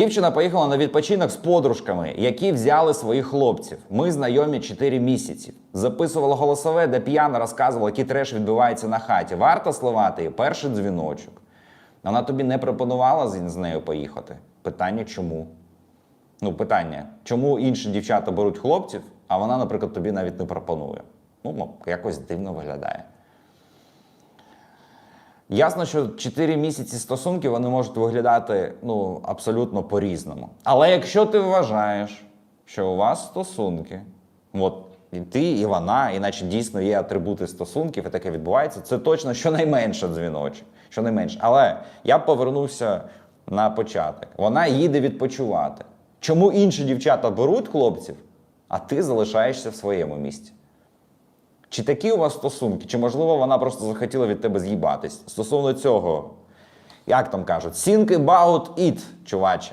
Дівчина поїхала на відпочинок з подружками, які взяли своїх хлопців. Ми знайомі 4 місяці. Записувала голосове, де п'яно розказувала, який треш відбувається на хаті. Варто сливати її перший дзвіночок. Вона тобі не пропонувала з з нею поїхати. Питання чому? Ну, питання, чому інші дівчата беруть хлопців, а вона, наприклад, тобі навіть не пропонує. Ну, якось дивно виглядає. Ясно, що 4 місяці стосунків вони можуть виглядати ну, абсолютно по-різному. Але якщо ти вважаєш, що у вас стосунки, от і ти, і вона, іначе дійсно є атрибути стосунків, і таке відбувається, це точно щонайменше дзвіночок. Щонайменше. Але я повернувся на початок. Вона їде відпочивати. Чому інші дівчата беруть хлопців, а ти залишаєшся в своєму місці? Чи такі у вас стосунки? Чи можливо вона просто захотіла від тебе з'їбатись? Стосовно цього, як там кажуть, think about it, чуваче.